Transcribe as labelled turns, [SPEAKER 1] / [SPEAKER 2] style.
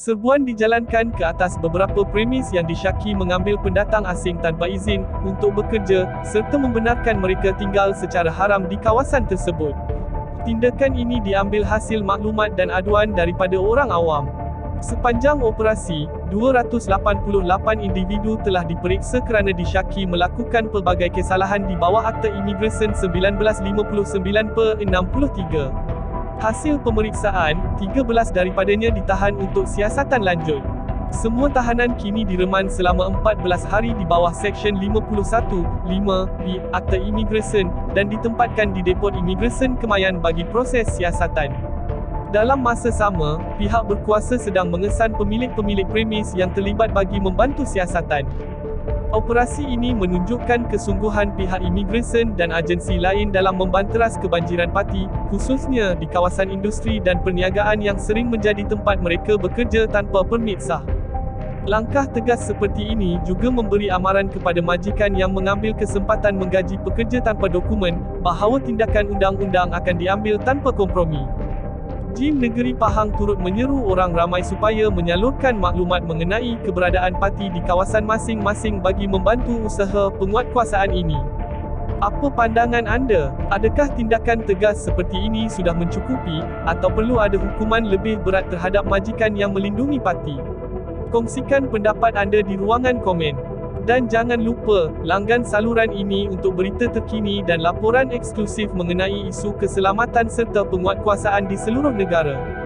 [SPEAKER 1] Serbuan dijalankan ke atas beberapa premis yang disyaki mengambil pendatang asing tanpa izin untuk bekerja serta membenarkan mereka tinggal secara haram di kawasan tersebut. Tindakan ini diambil hasil maklumat dan aduan daripada orang awam. Sepanjang operasi, 288 individu telah diperiksa kerana disyaki melakukan pelbagai kesalahan di bawah Akta Imigresen 1959 per 63. Hasil pemeriksaan, 13 daripadanya ditahan untuk siasatan lanjut. Semua tahanan kini direman selama 14 hari di bawah Seksyen 51(5)(b) Akta Imigresen dan ditempatkan di Depot Imigresen Kemayan bagi proses siasatan. Dalam masa sama, pihak berkuasa sedang mengesan pemilik-pemilik premis yang terlibat bagi membantu siasatan. Operasi ini menunjukkan kesungguhan pihak imigresen dan agensi lain dalam membanteras kebanjiran parti, khususnya di kawasan industri dan perniagaan yang sering menjadi tempat mereka bekerja tanpa permit sah. Langkah tegas seperti ini juga memberi amaran kepada majikan yang mengambil kesempatan menggaji pekerja tanpa dokumen, bahawa tindakan undang-undang akan diambil tanpa kompromi. Jim Negeri Pahang turut menyeru orang ramai supaya menyalurkan maklumat mengenai keberadaan parti di kawasan masing-masing bagi membantu usaha penguatkuasaan ini. Apa pandangan anda? Adakah tindakan tegas seperti ini sudah mencukupi, atau perlu ada hukuman lebih berat terhadap majikan yang melindungi parti? Kongsikan pendapat anda di ruangan komen. Dan jangan lupa, langgan saluran ini untuk berita terkini dan laporan eksklusif mengenai isu keselamatan serta penguatkuasaan di seluruh negara.